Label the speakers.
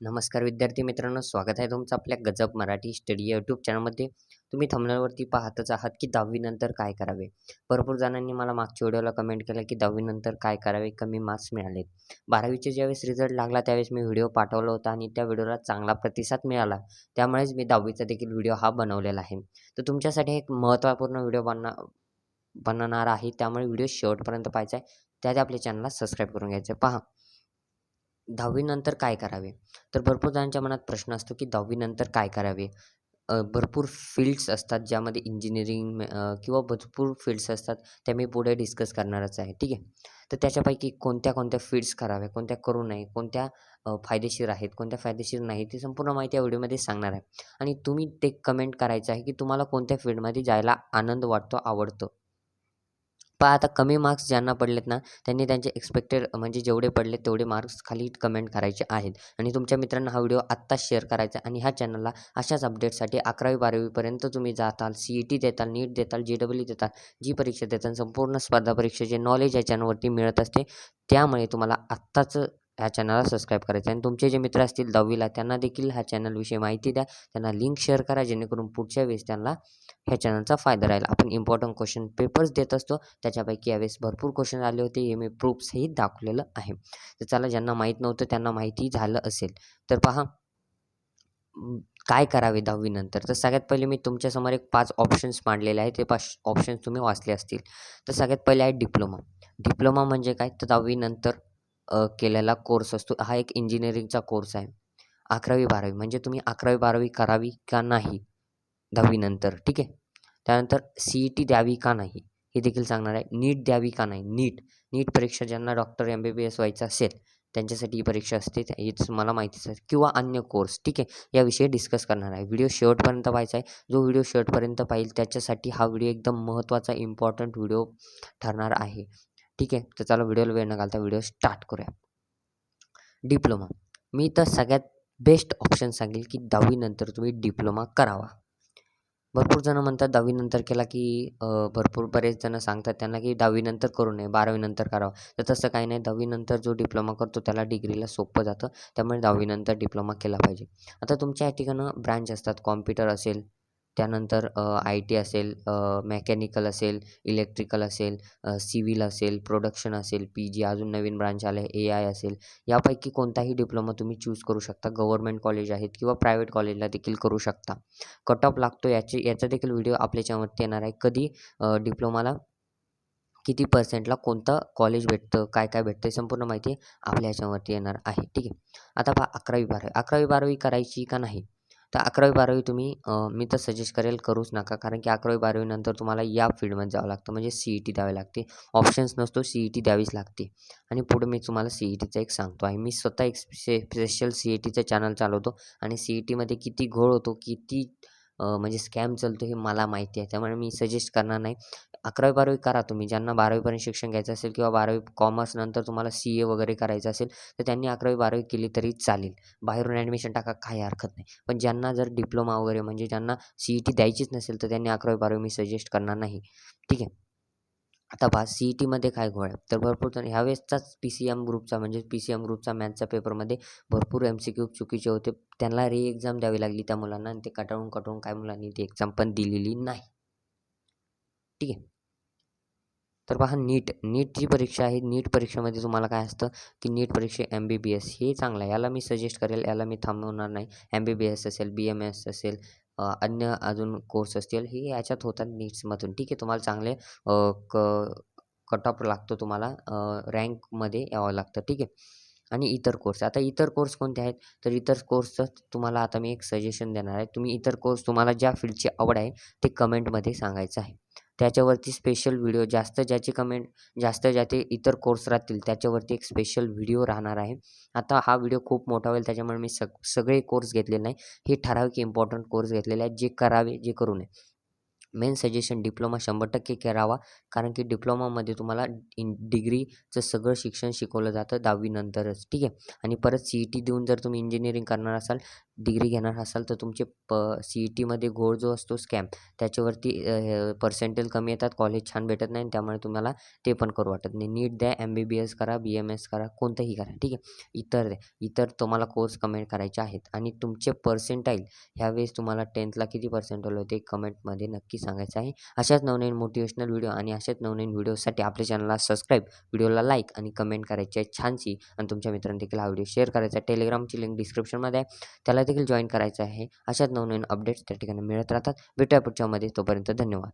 Speaker 1: नमस्कार विद्यार्थी मित्रांनो स्वागत आहे तुमचं आपल्या गजब मराठी स्टडी यूट्यूब चॅनलमध्ये तुम्ही थंबनेलवरती पाहतच आहात की दहावीनंतर काय करावे? भरपूर जणांनी मला मागच्या व्हिडिओला कमेंट केलं की दहावीनंतर काय करावे? कमी मार्क्स मिळाले बारावीचे ज्यावेळेस रिझल्ट लागला त्यावेळेस मी व्हिडिओ पाठवला होता आणि त्या व्हिडिओला चांगला प्रतिसाद मिळाला. त्यामुळेच मी दहावीचा देखील व्हिडिओ हा बनवलेला आहे. तर तुमच्यासाठी एक महत्त्वपूर्ण व्हिडिओ बनना बनणार आहे. त्यामुळे व्हिडिओ शेवटपर्यंत पाहायचा आहे. त्यात आपल्या चॅनलला सबस्क्राईब करून घ्यायचं. आहे पहा. दहावीनंतर काय करावे? तर भरपूर जणांच्या मनात प्रश्न असतो की दहावीनंतर काय करावे? भरपूर फील्ड्स असतात ज्यामध्ये इंजिनिअरिंग किंवा भरपूर फील्ड्स असतात त्या मी पुढे डिस्कस करणारच आहे ठीक आहे? तर त्याच्यापैकी कोणत्या कोणत्या फील्ड्स कराव्या कोणत्या करू नये कोणत्या फायदेशीर आहेत कोणत्या फायदेशीर नाही ती संपूर्ण माहिती या व्हिडिओमध्ये सांगणार आहे. आणि तुम्ही ते कमेंट करायचं आहे की तुम्हाला कोणत्या फील्डमध्ये जायला आनंद वाटतो आवडतो? पण आता कमी मार्क्स ज्यांना पडलेत ना त्यांनी त्यांचे एक्सपेक्टेड म्हणजे जेवढे पडले तेवढे मार्क्स खाली कमेंट करायचे आहेत. आणि तुमच्या मित्रांना हा व्हिडिओ आत्ताच शेअर करायचा आणि ह्या चॅनलला अशाच अपडेटसाठी अकरावी बारावीपर्यंत तुम्ही जाताल सी ई टी देताल नीट देताल जे डब्ल्यू देताल जी परीक्षा देताल संपूर्ण स्पर्धा परीक्षेचे नॉलेज या चॅनलवरती मिळत असते. त्यामुळे तुम्हाला आत्ताच ह्या चॅनलला सबस्क्राईब करायचं आणि तुमचे जे मित्र असतील दहावीला त्यांना देखील ह्या चॅनलविषयी माहिती द्या. त्यांना लिंक शेअर करा जेणेकरून पुढच्या वेळेस त्यांना ह्या चॅनलचा फायदा राहील. आपण इम्पॉर्टंट क्वेश्चन पेपर्स देत असतो. त्याच्यापैकी यावेळेस भरपूर क्वेश्चन आले होते. हे मी प्रूफ्सही दाखवलेलं आहे. तर चला ज्यांना माहीत नव्हतं त्यांना माहिती झालं असेल. तर पहा काय करावे दहावीनंतर? तर सगळ्यात पहिले मी तुमच्यासमोर एक पाच ऑप्शन्स मांडलेले आहेत. ते पाच ऑप्शन्स तुम्ही वाचले असतील. तर सगळ्यात पहिले आहे डिप्लोमा डिप्लोमा म्हणजे काय? तर दहावीनंतर केलेला कोर्स असतो. हा एक इंजिनिअरिंगचा कोर्स आहे. अकरावी बारावी. म्हणजे तुम्ही अकरावी बारावी करावी का नाही? दहावीनंतर ठीक आहे? त्यानंतर सी ई टी द्यावी का नाही? हे देखील सांगणार आहे. नीट द्यावी का नाही? नीट. नीट परीक्षा ज्यांना doctor M B B S व्हायचं असेल त्यांच्यासाठी ही परीक्षा असते. हेच मला माहितीच आहे. किंवा अन्य कोर्स ठीक आहे? याविषयी डिस्कस करणार आहे. व्हिडिओ शेवटपर्यंत पाहायचा आहे. जो व्हिडिओ शेवटपर्यंत पाहिजे त्याच्यासाठी हा व्हिडिओ एकदम महत्त्वाचा इम्पॉर्टंट व्हिडिओ ठरणार आहे. ठीक आहे तर चला व्हिडिओला वेळ न घालता व्हिडिओ स्टार्ट करूया. डिप्लोमा. मी तर सगळ्यात बेस्ट ऑप्शन सांगेल की दहावीनंतर तुम्ही डिप्लोमा करावा. भरपूर जणं म्हणतात दहावीनंतर केला की भरपूर बरेच जणं सांगतात त्यांना की दहावीनंतर करू नये बारावीनंतर करावं. तर तसं काही नाही दहावीनंतर जो डिप्लोमा करतो त्याला डिग्रीला सोपं जातं त्यामुळे दहावीनंतर डिप्लोमा केला पाहिजे. आता तुमच्या या ठिकाणं ब्रँच असतात कॉम्प्युटर असेल त्यानंतर आय टी असेल मेकॅनिकल असेल इलेक्ट्रिकल असेल सिव्हिल असेल प्रोडक्शन असेल पी जी अजून नवीन ब्रांच आले ए आय असेल यापैकी कोणताही डिप्लोमा तुम्ही चूज करू शकता. गव्हर्मेंट कॉलेज आहेत किंवा प्रायव्हेट कॉलेजला देखील करू शकता. कट ऑफ लागतो याची याचा देखील व्हिडिओ आपल्या चॅनलवरती येणार आहे. कधी डिप्लोमाला किती पर्सेंटला कोणतं कॉलेज भेटतं काय काय भेटतं संपूर्ण माहिती आपल्या ह्याच्यावरती येणार आहे. ठीक आहे. आता पहा अकरावी बारावी. अकरावी बारावी करायची का नाही? तर अकरावी बारावी तुम्ही मी तर सजेस्ट करेल करूच नका. कारण की अकरावी बारावीनंतर तुम्हाला या फील्डमध्ये जावं लागतं. म्हणजे सी ई टी द्यावी लागते. ऑप्शन्स नसतो सी ई टी द्यावीच लागते. आणि पुढे मी तुम्हाला सी ई टीचा एक सांगतो आहे. मी स्वतः एक स्पेशल सी ई टीचं चॅनल चालवतो. आणि सी ई टीमध्ये किती घोळ होतो किती म्हणजे स्कॅम चालतो हे मला माहिती आहे. त्यामुळे मी सजेस्ट करणार नाही. अकरावी बारावी करा तुम्ही. ज्यांना बारावीपर्यंत शिक्षण घ्यायचं असेल किंवा बारावी कॉमर्स नंतर तुम्हाला सी ए वगैरे करायचं असेल तर त्यांनी अकरावी बारावी केली तरी चालेल. बाहेरून ॲडमिशन टाका काही हरकत नाही. पण ज्यांना जर डिप्लोमा वगैरे म्हणजे ज्यांना सी ई टी द्यायचीच नसेल तर त्यांनी अकरावी बारावी मी सजेस्ट करणार नाही. ठीक आहे? आता पहा सी ई टीमध्ये काय घोळ आहे? तर भरपूर जण ह्यावेळेसचाच पी सी एम ग्रुपचा म्हणजे पी सी एम ग्रुपचा मॅथ्सच्या पेपरमध्ये भरपूर एम सी क्यू चुकीचे होते. त्यांना री एक्झाम द्यावी लागली त्या मुलांना आणि ते कटाळून कटाळून काय मुलांनी ती एक्झाम पण दिलेली नाही. ठीक आहे? तर पहा नीट नीट जी परीक्षा आहे नीट परीक्षेमध्ये तुम्हाला काय असतं की नीट परीक्षा एम बी बी एस हे चांगलं आहे. याला मी सजेस्ट करेल याला मी थांबवणार नाही. एम बी बी एस असेल बी एम एस असेल अन्य अजून कोर्स असतील हे याच्यात होतात नीट्समधून ठीक आहे तुम्हाला चांगले क कट ऑफ लागतो तुम्हाला रँकमध्ये यावं लागतं. ठीक आहे. आणि इतर कोर्स आता इतर कोर्स कोणते आहेत? तर इतर कोर्सचं तुम्हाला आता मी एक सजेशन देणार आहे. तुम्ही इतर कोर्स तुम्हाला ज्या फील्डची आवड आहे ते कमेंटमध्ये सांगायचं आहे. त्याच्यावरती स्पेशल व्हिडिओ जास्त ज्याची कमेंट जास्त ज्याचे इतर कोर्स राहतील त्याच्यावरती एक स्पेशल व्हिडिओ राहणार आहे. आता हा व्हिडिओ खूप मोठा होईल त्याच्यामुळे मी सग सगळे कोर्स घेतलेले नाही. हे ठराविक इम्पॉर्टंट कोर्स घेतलेले आहेत जे करावे जे करू नये. मेन सजेशन डिप्लोमा शंभर टक्के करावा. कारण की डिप्लोमामध्ये तुम्हाला इन डिग्रीचं सगळं शिक्षण शिकवलं जातं दहावीनंतरच. ठीक आहे? आणि परत सी ई टी देऊन जर तुम्ही इंजिनिअरिंग करणार असाल डिग्री घेणार असाल तर तुमचे प सी ई टीमध्ये घोळ जो असतो स्कॅम त्याच्यावरती पर्सेंटेज कमी येतात कॉलेज छान भेटत नाही त्यामुळे तुम्हाला ते पण करू वाटत नाही. नीट द्या एम बी बी एस करा बी एम एस करा कोणतंही करा. ठीक आहे? इतर द्या. इतर तुम्हाला कोर्स कमेंट करायचे आहेत. आणि तुमचे पर्सेंटाईल ह्यावेळेस तुम्हाला टेन्थला किती पर्सेंटाईल होते? कमेंटमध्ये नक्की सांगायचं आहे. अशाच नवनवीन मोटिवेशनल व्हिडिओ आणि अशाच नवनवीन व्हिडिओसाठी आपल्या चॅनलला सबस्क्राईब व्हिडिओला लाईक आणि कमेंट करायची आहे छानशी. आणि तुमच्या मित्रांदेखील हा व्हिडिओ शेअर करायचा आहे. टेलिग्रामची लिंक डिस्क्रिप्शनमध्ये आहे. त्याला देखील जॉईन करायचं आहे. अशाच नवनवीन अपडेट्स त्या ठिकाणी मिळत राहतात. भेटूया पुढच्यामध्ये तोपर्यंत धन्यवाद.